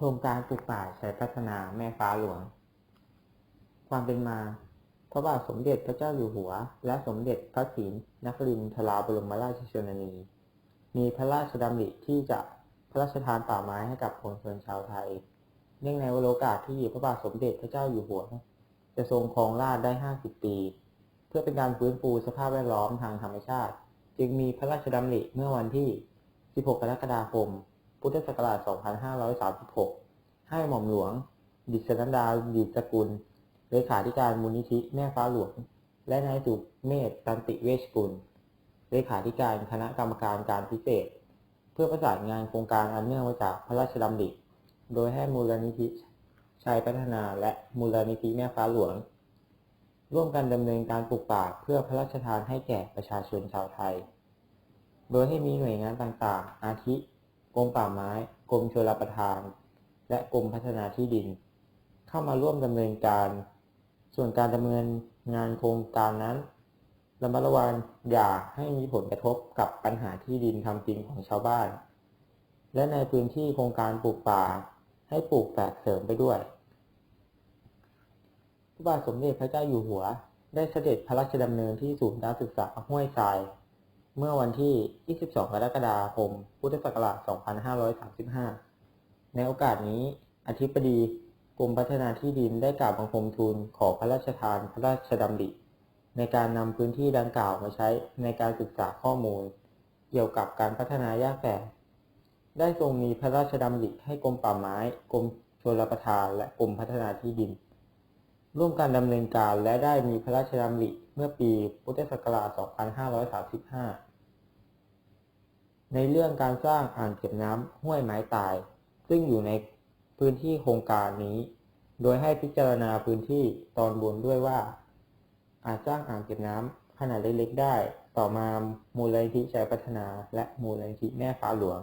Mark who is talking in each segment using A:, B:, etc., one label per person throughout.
A: ครงการปลูกป่าใช้พัฒนาแม่ฟ้าหลวง ความเป็นมา พระบาทสมเด็จพระเจ้าอยู่หัว และสมเด็จพระศรีนครินทราบรมราชชนนี มีพระราชดำริที่จะพระราชทานป่าไม้ให้กับคนชนชาวไทย เนื่องในวโรกาสที่พระบาทสมเด็จพระเจ้าอยู่หัว จะทรงครองราชได้ 50 ปี เพื่อเป็นการฟื้นฟูสภาพแวดล้อมทางธรรมชาติ จึงมีพระราชดำริเมื่อวันที่ 16 กรกฎาคม พุทธศักราช 2536 ให้หม่อมหลวง ดิษนันดาดิษกุล เลขาธิการมูลนิธิแม่ฟ้าหลวง และนายสุเมธตันติเวชกุล เลขาธิการคณะกรรมการการพิเศษ เพื่อประสานงานโครงการอันเนื่องมาจากพระราชดำริ โดยให้มูลนิธิชัยพัฒนาและมูลนิธิแม่ฟ้าหลวง ร่วมกันดำเนินการปลูกป่าเพื่อพระราชทานให้แก่ประชาชนชาวไทย โดยให้มีหน่วยงานต่างๆ อาทิ กรมป่าไม้ กรมชลประทาน และกรมพัฒนาที่ดิน เข้ามาร่วมดำเนินการ ส่วนการดำเนินงานโครงการนั้นระมัดระวังอย่าให้มีผลกระทบกับปัญหาที่ดินทำกินของชาวบ้าน และในพื้นที่โครงการปลูกป่า ให้ปลูกแฝกเสริมไปด้วยพระบาทสมเด็จพระเจ้าอยู่หัว ได้เสด็จพระราชดำเนินที่ศูนย์การศึกษาห้วยทราย เมื่อวันที่ 22 กรกฎาคม พุทธศักราช 2535 ในโอกาสนี้ อธิบดีกรมพัฒนาที่ดินได้กล่าวบังคมทูลขอพระราชทานพระราชดำริ ในการนำพื้นที่ดังกล่าวมาใช้ในการศึกษาข้อมูล เกี่ยวกับการพัฒนาหญ้าแฝกได้ทรงมีพระราชดำริให้กรมป่าไม้ กรมชลประทาน และกรมพัฒนาที่ดิน ร่วมกันดำเนินการและได้มีพระราชดำริเมื่อปีพุทธศักราช 2535 ในเรื่องการสร้างอ่างเก็บน้ำห้วยไม้ตาย ซึ่งอยู่ในพื้นที่โครงการนี้ โดยให้พิจารณาพื้นที่ตอนบนด้วยว่า อาจสร้างอ่างเก็บน้ำขนาดเล็กๆได้ ต่อมามูลนิธิชัยพัฒนา และมูลนิธิแม่ฟ้าหลวง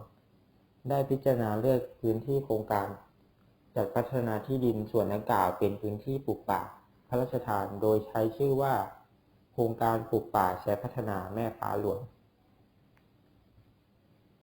A: ได้พิจารณาเลือกพื้นที่โครงการ จัดพัฒนาที่ดินส่วนดังกล่าวเป็นพื้นที่ปลูกป่า พระราชทาน โดยใช้ชื่อว่า โครงการปลูกป่าใช้พัฒนาแม่ฟ้าหลวง